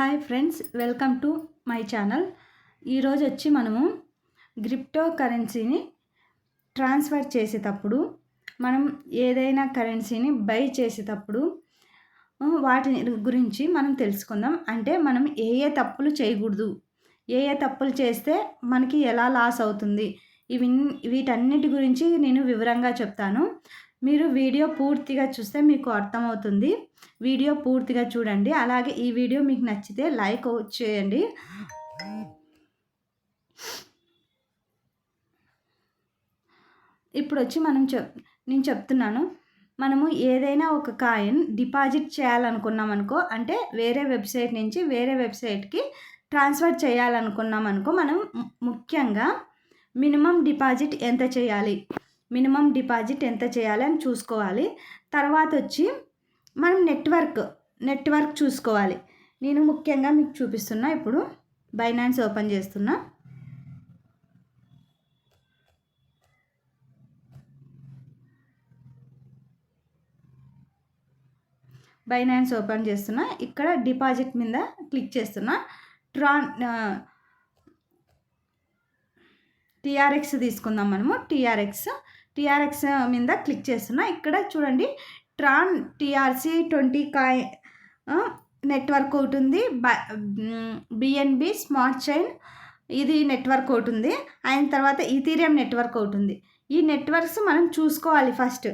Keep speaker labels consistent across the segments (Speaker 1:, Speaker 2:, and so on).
Speaker 1: Hi friends welcome to my channel. ఈరోజు వచ్చి మనము క్రిప్టో కరెన్సీని ట్రాన్స్ఫర్ చేసేటప్పుడు మనం ఏదైనా కరెన్సీని బై చేసేటప్పుడు వాటి గురించి మనం తెలుసుకుందాం. అంటే మనం ఏ ఏ తప్పులు చేయకూడదు. ఏ ఏ తప్పులు చేస్తే మనకి ఎలా లాస్ అవుతుంది. ఇవి వీటన్నిటి గురించి నేను వివరంగా చెప్తాను. మీరు వీడియో పూర్తిగా చూస్తే మీకు అర్థమవుతుంది. వీడియో పూర్తిగా చూడండి. అలాగే ఈ వీడియో మీకు నచ్చితే లైక్ చేయండి. ఇప్పుడు వచ్చి మనం చెప్ నేను చెప్తున్నాను. మనము ఏదైనా ఒక కాయిన్ డిపాజిట్ చేయాలనుకున్నాం అనుకో అంటే వేరే వెబ్సైట్ నుంచి వేరే వెబ్సైట్కి ట్రాన్స్ఫర్ చేయాలనుకున్నాం అనుకో మనం ముఖ్యంగా మినిమం డిపాజిట్ ఎంత చేయాలి? మినిమం డిపాజిట్ ఎంత చేయాలి అని చూసుకోవాలి. తర్వాత వచ్చి మనం నెట్వర్క్ నెట్వర్క్ చూసుకోవాలి. నేను ముఖ్యంగా మీకు చూపిస్తున్నా ఇప్పుడు బైనాన్స్ ఓపెన్ చేస్తున్నా. బైనాన్స్ ఓపెన్ చేస్తున్నా. ఇక్కడ డిపాజిట్ మీద క్లిక్ చేస్తున్నా. ట్రాన్ టీఆర్ఎక్స్ తీసుకుందాం మనము. టీఆర్ఎక్స్ టీఆర్ఎక్స్ మీద క్లిక్ చేస్తున్నా. ఇక్కడ చూడండి ట్రాన్ టీఆర్సీ ట్వంటీ కాయ్ నెట్వర్క్ ఒకటి ఉంది. బిఎన్బి స్మార్ట్ చైన్ ఇది నెట్వర్క్ ఒకటి ఉంది. అయిన తర్వాత ఈథీరియం నెట్వర్క్ ఒకటి ఉంది. ఈ నెట్వర్క్స్ మనం చూసుకోవాలి ఫస్ట్.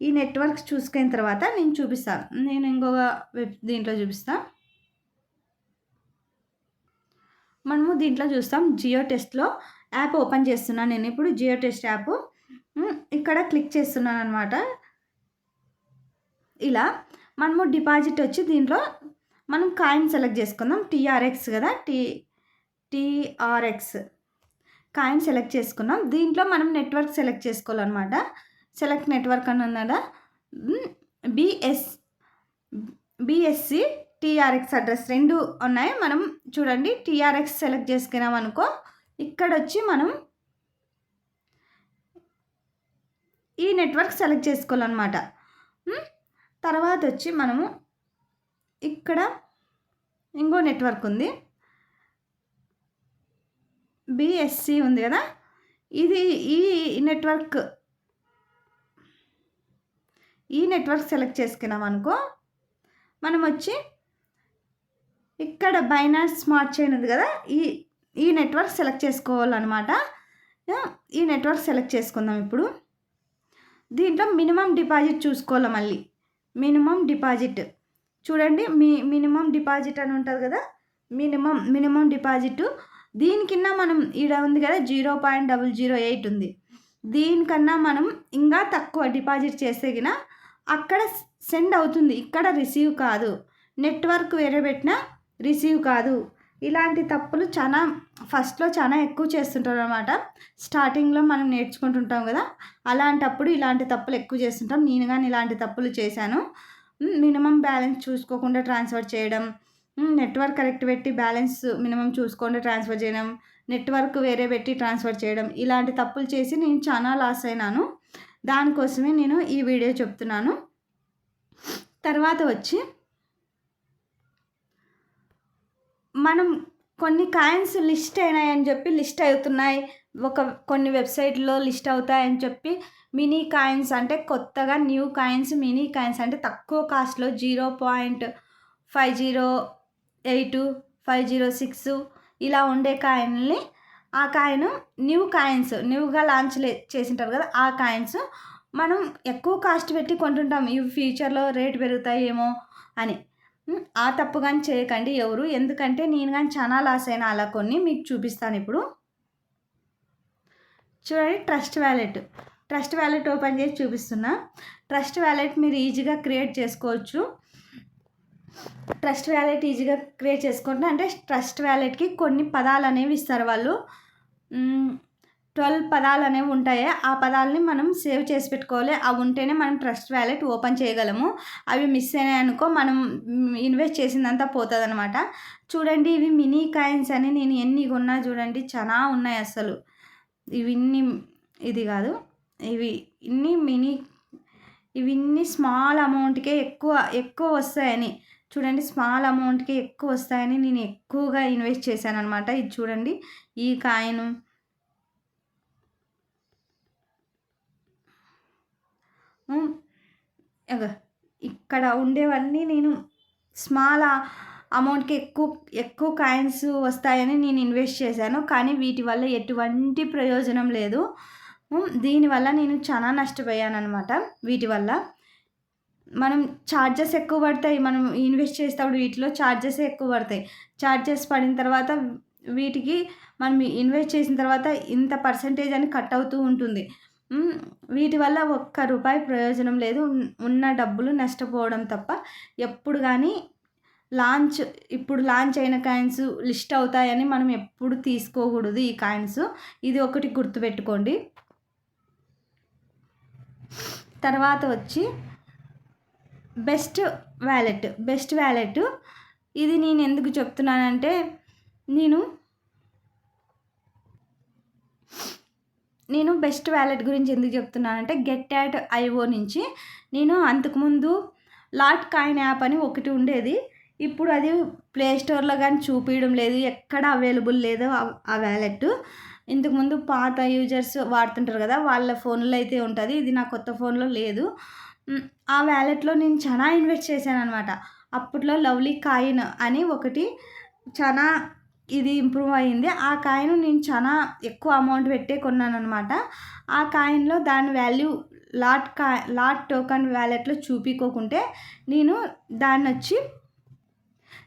Speaker 1: ఈ నెట్వర్క్స్ చూసుకున్న తర్వాత నేను చూపిస్తాను నేను ఇంకొక వెబ్ దీంట్లో చూపిస్తాను మనము దీంట్లో చూస్తాం జియో టెస్ట్లో యాప్ ఓపెన్ చేస్తున్నాను నేను. ఇప్పుడు జియో టెస్ట్ యాప్ ఇక్కడ క్లిక్ చేస్తున్నాను అనమాట ఇలా మనము డిపాజిట్ వచ్చి దీంట్లో మనం కాయిన్ సెలెక్ట్ చేసుకుందాం. టీఆర్ఎక్స్ కదా? T TRX. కాయిన్ సెలెక్ట్ చేసుకున్నాం దీంట్లో మనం నెట్వర్క్ సెలెక్ట్ చేసుకోవాలన్నమాట. సెలెక్ట్ నెట్వర్క్ అని ఉన్నదా బిఎస్ బిఎస్సి టీఆర్ఎక్స్ అడ్రస్ రెండు ఉన్నాయి. మనం చూడండి టీఆర్ఎక్స్ సెలెక్ట్ చేసుకున్నాం అనుకో ఇక్కడ వచ్చి మనం ఈ నెట్వర్క్ సెలెక్ట్ చేసుకోవాలన్నమాట. తర్వాత వచ్చి మనము ఇక్కడ ఇంకో నెట్వర్క్ ఉంది. బిఎస్సి ఉంది కదా? ఇది ఈ నెట్వర్క్ ఈ నెట్వర్క్ సెలెక్ట్ చేసుకున్నాం అనుకో మనం వచ్చి ఇక్కడ బైనాన్స్ స్మార్ట్ చైన్ ఉంది కదా? ఈ ఈ నెట్వర్క్ సెలెక్ట్ చేసుకోవాలన్నమాట. ఈ నెట్వర్క్ సెలెక్ట్ చేసుకుందాం ఇప్పుడు. దీంట్లో మినిమం డిపాజిట్ చూసుకోవాలి మళ్ళీ? Minimum deposit. చూడండి మీ మినిమం డిపాజిట్ అని ఉంటుంది కదా? Minimum minimum deposit. దీనికన్నా మనం ఈడ ఉంది కదా zero point double zero eight ఉంది. దీనికన్నా మనం ఇంకా తక్కువ డిపాజిట్ చేస్తే అక్కడ సెండ్ అవుతుంది. ఇక్కడ రిసీవ్ కాదు. నెట్వర్క్ వేరే పెట్టినా రిసీవ్ కాదు. ఇలాంటి తప్పులు చాలా ఫస్ట్లో చాలా ఎక్కువ చేస్తుంటారు అనమాట స్టార్టింగ్లో మనం నేర్చుకుంటుంటాం కదా అలాంటప్పుడు ఇలాంటి తప్పులు ఎక్కువ చేస్తుంటాం. నేను కానీ ఇలాంటి తప్పులు చేశాను. మినిమం బ్యాలెన్స్ చూసుకోకుండా ట్రాన్స్ఫర్ చేయడం. నెట్వర్క్ కరెక్ట్ పెట్టి బ్యాలెన్స్ మినిమం చూసుకోకుండా ట్రాన్స్ఫర్ చేయడం. నెట్వర్క్ వేరే పెట్టి ట్రాన్స్ఫర్ చేయడం. ఇలాంటి తప్పులు చేసి నేను చాలా లాస్ అయినాను. దానికోసమే నేను ఈ వీడియో చెప్తున్నాను. తర్వాత వచ్చి మనం కొన్ని కాయిన్స్ లిస్ట్ అయినాయని చెప్పి లిస్ట్ అవుతున్నాయి. ఒక కొన్ని వెబ్సైట్లో లిస్ట్ అవుతాయని చెప్పి మినీ కాయిన్స్ అంటే కొత్తగా న్యూ కాయిన్స్ మినీ కాయిన్స్ అంటే తక్కువ కాస్ట్లో zero point five zero eight five zero six ఇలా ఉండే కాయిన్ని ఆ కాయిన్ న్యూ కాయిన్స్ న్యూగా లాంచ్ చేసింటారు కదా ఆ కాయిన్స్ మనం ఎక్కువ కాస్ట్ పెట్టి కొంటుంటాం. ఇవి ఫ్యూచర్లో రేట్ పెరుగుతాయేమో అని. ఆ తప్పు కానీ చేయకండి ఎవరు. ఎందుకంటే నేను కానీ చాలా లాస్ అయినా అలా కొన్ని మీకు చూపిస్తాను ఇప్పుడు. చూడండి trust wallet trust wallet open చేసి చూపిస్తున్నా. ట్రస్ట్ వ్యాలెట్ మీరు ఈజీగా క్రియేట్ చేసుకోవచ్చు. ట్రస్ట్ వ్యాలెట్ ఈజీగా క్రియేట్ చేసుకుంటే అంటే ట్రస్ట్ వ్యాలెట్కి కొన్ని పదాలు అనేవి ఇస్తారు వాళ్ళు. ట్వెల్వ్ పదాలు అనేవి ఉంటాయి ఆ పదాలని మనం సేవ్ చేసి పెట్టుకోవాలి. అవి ఉంటేనే మనం ట్రస్ట్ వ్యాలెట్ ఓపెన్ చేయగలము. అవి మిస్ అయినాయి అనుకో మనం ఇన్వెస్ట్ చేసిందంతా పోతుంది అనమాట చూడండి ఇవి మినీ కాయిన్స్ అని నేను ఎన్ని కొన్నా చూడండి చాలా ఉన్నాయి అసలు. ఇవి ఇన్ని ఇది కాదు ఇవి ఇన్ని మినీ ఇవి ఇన్ని స్మాల్ అమౌంట్కే ఎక్కువ ఎక్కువ వస్తాయని. చూడండి స్మాల్ అమౌంట్కి ఎక్కువ వస్తాయని నేను ఎక్కువగా ఇన్వెస్ట్ చేశాను అనమాట ఇది చూడండి ఈ కాయిన్ ఇక్కడ ఉండేవన్నీ నేను స్మాల్ అమౌంట్కి ఎక్కువ ఎక్కువ కాయిన్స్ వస్తాయని నేను ఇన్వెస్ట్ చేశాను. కానీ వీటి వల్ల ఎటువంటి ప్రయోజనం లేదు. దీనివల్ల నేను చాలా నష్టపోయాను అనమాట వీటి వల్ల. మనం ఛార్జెస్ ఎక్కువ పడతాయి. మనం ఇన్వెస్ట్ చేసేటప్పుడు వీటిలో ఛార్జెస్ ఎక్కువ పడతాయి. ఛార్జెస్ పడిన తర్వాత వీటికి మనం ఇన్వెస్ట్ చేసిన తర్వాత ఇంత పర్సంటేజ్ అని కట్ అవుతూ ఉంటుంది. వీటి వల్ల ఒక్క రూపాయి ప్రయోజనం లేదు. ఉన్న డబ్బులు నష్టపోవడం తప్ప ఎప్పుడు కానీ లాంచ్ ఇప్పుడు లాంచ్ అయిన కాయిన్స్ లిస్ట్ అవుతాయని మనం ఎప్పుడు తీసుకోకూడదు ఈ కాయిన్స్. ఇది ఒకటి గుర్తుపెట్టుకోండి. తర్వాత వచ్చి బెస్ట్ వ్యాలెట్. Best wallet. ఇది నేను ఎందుకు చెప్తున్నానంటే నేను నేను బెస్ట్ వ్యాలెట్ గురించి ఎందుకు చెప్తున్నానంటే గెట్ యాట్ ఐఓ నుంచి నేను అంతకుముందు లాట్ కాయిన్ యాప్ అని ఒకటి ఉండేది. ఇప్పుడు అది ప్లే స్టోర్లో కానీ చూపించడం లేదు. ఎక్కడ అవైలబుల్ లేదు ఆ వ్యాలెట్. ఇంతకుముందు పాత యూజర్స్ వాడుతుంటారు కదా వాళ్ళ ఫోన్లో అయితే ఉంటుంది. ఇది నా కొత్త ఫోన్లో లేదు. ఆ వ్యాలెట్లో నేను చాలా ఇన్వెస్ట్ చేశాను అనమాట అప్పట్లో లవ్లీ కాయిన్ అని ఒకటి చాలా ఇది ఇంప్రూవ్ అయ్యింది ఆ కాయిన్ నేను చాలా ఎక్కువ అమౌంట్ పెట్టే కొన్నాను అనమాట ఆ కాయిన్లో దాని వాల్యూ లాట్ కా లాట్ టోకన్ వ్యాలెట్లో చూపించుకోకుంటే నేను దాన్ని వచ్చి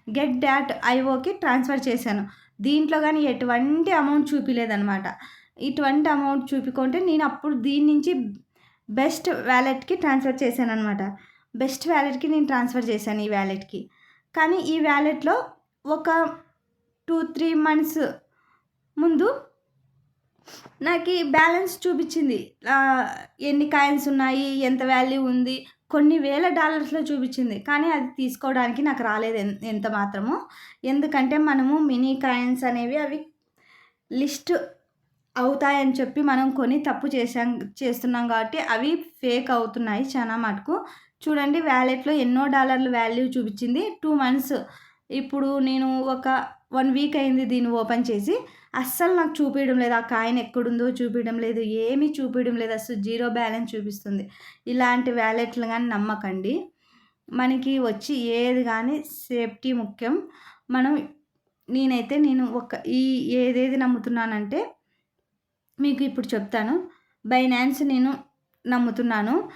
Speaker 1: గెట్ డాట్ ఐఓకి ట్రాన్స్ఫర్ చేశాను. దీంట్లో కానీ ఎటువంటి అమౌంట్ చూపించలేదనమాట ఇటువంటి అమౌంట్ చూపించుకుంటే నేను అప్పుడు దీని నుంచి బెస్ట్ వ్యాలెట్కి ట్రాన్స్ఫర్ చేశాను అనమాట బెస్ట్ వ్యాలెట్కి నేను ట్రాన్స్ఫర్ చేశాను ఈ వ్యాలెట్కి కానీ ఈ వ్యాలెట్లో ఒక టూ త్రీ మంత్స్ ముందు నాకు బ్యాలెన్స్ చూపించింది. ఎన్ని కాయిన్స్ ఉన్నాయి ఎంత వాల్యూ ఉంది కొన్ని వేల డాలర్స్లో చూపించింది. కానీ అది తీసుకోవడానికి నాకు రాలేదు ఎంత మాత్రము. ఎందుకంటే మనము మినీ కాయిన్స్ అనేవి అవి లిస్ట్ అవుతాయని చెప్పి మనం కొని తప్పు చేసాం చేస్తున్నాం కాబట్టి అవి ఫేక్ అవుతున్నాయి చాలా మటుకు. చూడండి వ్యాలెట్లో ఎన్నో డాలర్లు వాల్యూ చూపించింది. టూ మంత్స్ ఇప్పుడు నేను ఒక వన్ వీక్ అయింది దీన్ని ఓపెన్ చేసి. అస్సలు నాకు చూపించడం లేదు. ఆ కాయిన్ ఎక్కడుందో చూపించడం లేదు. ఏమీ చూపించడం లేదు. అసలు జీరో బ్యాలెన్స్ చూపిస్తుంది. ఇలాంటి వ్యాలెట్లు కానీ నమ్మకండి. మనకి వచ్చి ఏది కానీ సేఫ్టీ ముఖ్యం. మనం నేనైతే నేను ఒక ఈ ఏదేది నమ్ముతున్నానంటే మీకు ఇప్పుడు చెప్తాను. బైనాన్స్ నేను నమ్ముతున్నాను.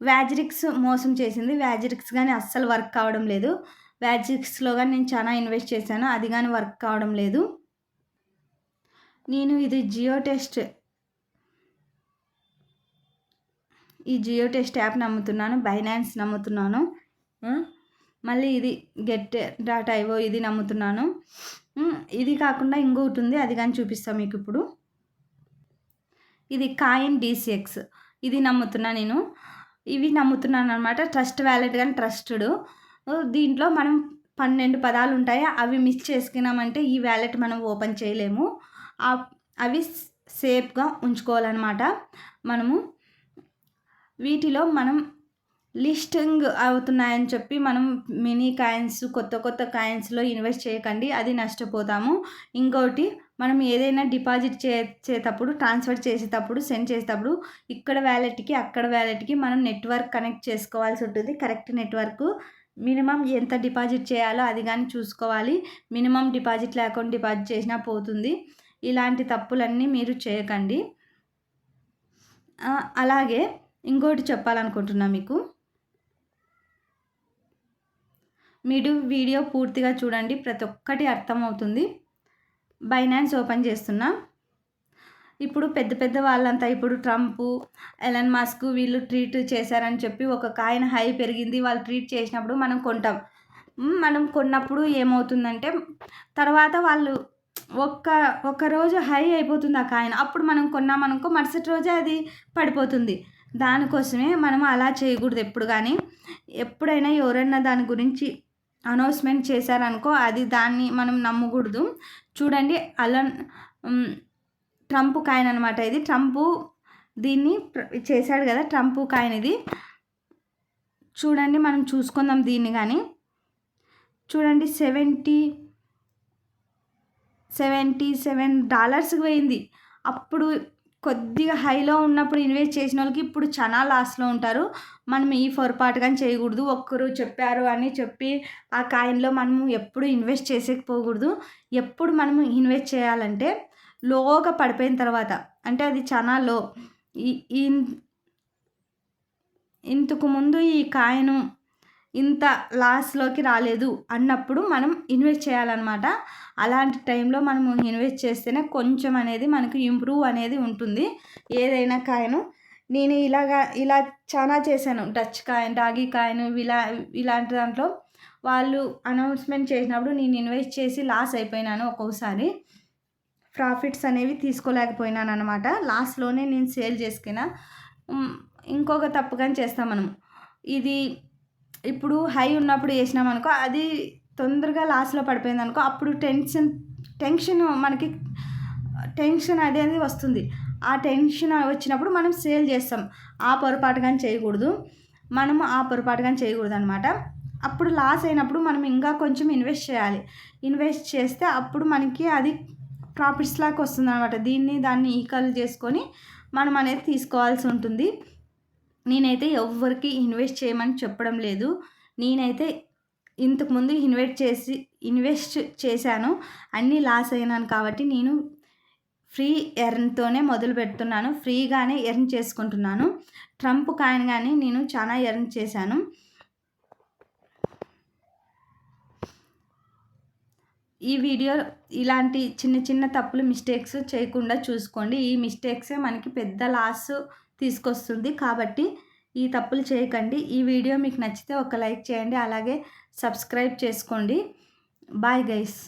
Speaker 1: వ్యాజిరిక్స్ మోసం చేసింది. వ్యాజిరిక్స్ కానీ అస్సలు వర్క్ కావడం లేదు. బ్యాజిక్స్లో కానీ నేను చాలా ఇన్వెస్ట్ చేశాను. అది కానీ వర్క్ కావడం లేదు. నేను ఇది జియో టెస్ట్. ఈ జియో టెస్ట్ యాప్ నమ్ముతున్నాను. బైనాన్స్ నమ్ముతున్నాను. మళ్ళీ ఇది గెట్ డాటా ఇవో ఇది నమ్ముతున్నాను. ఇది కాకుండా ఇంకొకటి ఉంది. అది కానీ చూపిస్తాను మీకు ఇప్పుడు. ఇది కాయిన్ డీసీఎక్స్. ఇది నమ్ముతున్నా నేను. ఇవి నమ్ముతున్నాను అనమాట ట్రస్ట్ వ్యాలెట్ కానీ ట్రస్టెడ్. దీంట్లో మనం పన్నెండు పదాలు ఉంటాయి అవి మిస్ చేసుకున్నామంటే ఈ వ్యాలెట్ మనం ఓపెన్ చేయలేము. అవి సేఫ్గా ఉంచుకోవాలన్నమాట. మనము వీటిలో మనం లిస్టింగ్ అవుతున్నాయని చెప్పి మనం మినీ కాయిన్స్ కొత్త కొత్త కాయిన్స్లో ఇన్వెస్ట్ చేయకండి. అది నష్టపోతాము. ఇంకోటి మనం ఏదైనా డిపాజిట్ చేసేటప్పుడు ట్రాన్స్ఫర్ చేసేటప్పుడు సెండ్ చేసేటప్పుడు ఇక్కడ వ్యాలెట్కి అక్కడ వ్యాలెట్కి మనం నెట్వర్క్ కనెక్ట్ చేసుకోవాల్సి ఉంటుంది. కరెక్ట్ నెట్వర్క్ మినిమం ఎంత డిపాజిట్ చేయాలో అది కానీ చూసుకోవాలి. మినిమం డిపాజిట్ లేకుండా డిపాజిట్ చేసినా పోతుంది. ఇలాంటి తప్పులన్నీ మీరు చేయకండి. అలాగే ఇంకోటి చెప్పాలనుకుంటున్నా మీకు. మీరు వీడియో పూర్తిగా చూడండి. ప్రతి ఒక్కటి అర్థమవుతుంది. బైనాన్స్ ఓపెన్ చేస్తున్నా. ఇప్పుడు పెద్ద పెద్ద వాళ్ళంతా ఇప్పుడు ట్రంప్ ఎలన్ మాస్క్ వీళ్ళు ట్రీట్ చేశారని చెప్పి ఒక కాయిన్ హై పెరిగింది. వాళ్ళు ట్రీట్ చేసినప్పుడు మనం కొంటాం. మనం కొన్నప్పుడు ఏమవుతుందంటే తర్వాత వాళ్ళు ఒక్క ఒక్క రోజు హై అయిపోతుంది ఆ కాయిన్. అప్పుడు మనం కొన్నామనుకో మరుసటి రోజే అది పడిపోతుంది. దానికోసమే మనం అలా చేయకూడదు ఎప్పుడు కానీ. ఎప్పుడైనా ఎవరైనా దాని గురించి అనౌన్స్మెంట్ చేశారనుకో అది దాన్ని మనం నమ్మకూడదు. చూడండి అలా ట్రంప్ కాయిన్ అనమాట ఇది. ట్రంప్ దీన్ని చేశాడు కదా ట్రంప్ కాయిన్ ఇది. చూడండి మనం చూసుకుందాం దీన్ని కానీ చూడండి సెవెంటీ సెవెంటీ సెవెన్ డాలర్స్కి పోయింది. అప్పుడు కొద్దిగా హైలో ఉన్నప్పుడు ఇన్వెస్ట్ చేసిన వాళ్ళకి ఇప్పుడు చాలా లాస్లో ఉంటారు. మనం ఈ పొరపాటు కానీ చేయకూడదు. ఒక్కరు చెప్పారు అని చెప్పి ఆ కాయిన్లో మనము ఎప్పుడు ఇన్వెస్ట్ చేసేకపోకూడదు ఎప్పుడు మనము ఇన్వెస్ట్ చేయాలంటే లోగా పడిపోయిన తర్వాత అంటే అది చాలా లో ఈ ఇంతకు ముందు ఈ కాయను ఇంత లాస్లోకి రాలేదు అన్నప్పుడు మనం ఇన్వెస్ట్ చేయాలన్నమాట. అలాంటి టైంలో మనం ఇన్వెస్ట్ చేస్తేనే కొంచెం అనేది మనకు ఇంప్రూవ్ అనేది ఉంటుంది. ఏదైనా కాయను నేను ఇలాగా ఇలా చాలా చేశాను. టచ్ కాయిన్ డాగీ కాయను ఇలా ఇలాంటి దాంట్లో వాళ్ళు అనౌన్స్మెంట్ చేసినప్పుడు నేను ఇన్వెస్ట్ చేసి లాస్ అయిపోయినాను ఒక్కొక్కసారి ప్రాఫిట్స్ అనేవి తీసుకోలేకపోయినాను అనమాట లాస్ట్లోనే నేను సేల్ చేసుకున్నా ఇంకొక తప్పుగానే చేస్తాం మనం. ఇది ఇప్పుడు హై ఉన్నప్పుడు వేసినాం అనుకో అది తొందరగా లాస్లో పడిపోయింది అనుకో అప్పుడు టెన్షన్ టెన్షన్ మనకి టెన్షన్ అనేది వస్తుంది. ఆ టెన్షన్ వచ్చినప్పుడు మనం సేల్ చేస్తాం. ఆ పొరపాటు కానీ చేయకూడదు. మనము ఆ పొరపాటు కానీ చేయకూడదు అనమాట అప్పుడు లాస్ అయినప్పుడు మనం ఇంకా కొంచెం ఇన్వెస్ట్ చేయాలి. ఇన్వెస్ట్ చేస్తే అప్పుడు మనకి అది ప్రాఫిట్స్ లాగా వస్తుంది అనమాట దీన్ని దాన్ని ఈక్వల్ చేసుకొని మనం అనేది తీసుకోవాల్సి ఉంటుంది. నేనైతే ఎవరికి ఇన్వెస్ట్ చేయమని చెప్పడం లేదు. నేనైతే ఇంతకుముందు ఇన్వెస్ట్ చేసి ఇన్వెస్ట్ చేశాను. అన్నీ లాస్ అయినాను కాబట్టి నేను ఫ్రీ ఎర్న్తోనే మొదలు పెడుతున్నాను. ఫ్రీగానే ఎర్న్ చేసుకుంటున్నాను. ట్రంప్ కాయిన్ కానీ నేను చాలా ఎర్న్ చేశాను. ఈ వీడియో ఇలాంటి చిన్న చిన్న తప్పులు మిస్టేక్స్ చేయకుండా చూసుకోండి. ఈ మిస్టేక్సే మనకి పెద్ద లాస్ తీసుకొస్తుంది. కాబట్టి ఈ తప్పులు చేయకండి. ఈ వీడియో మీకు నచ్చితే ఒక లైక్ చేయండి. అలాగే సబ్స్క్రైబ్ చేసుకోండి. Bye guys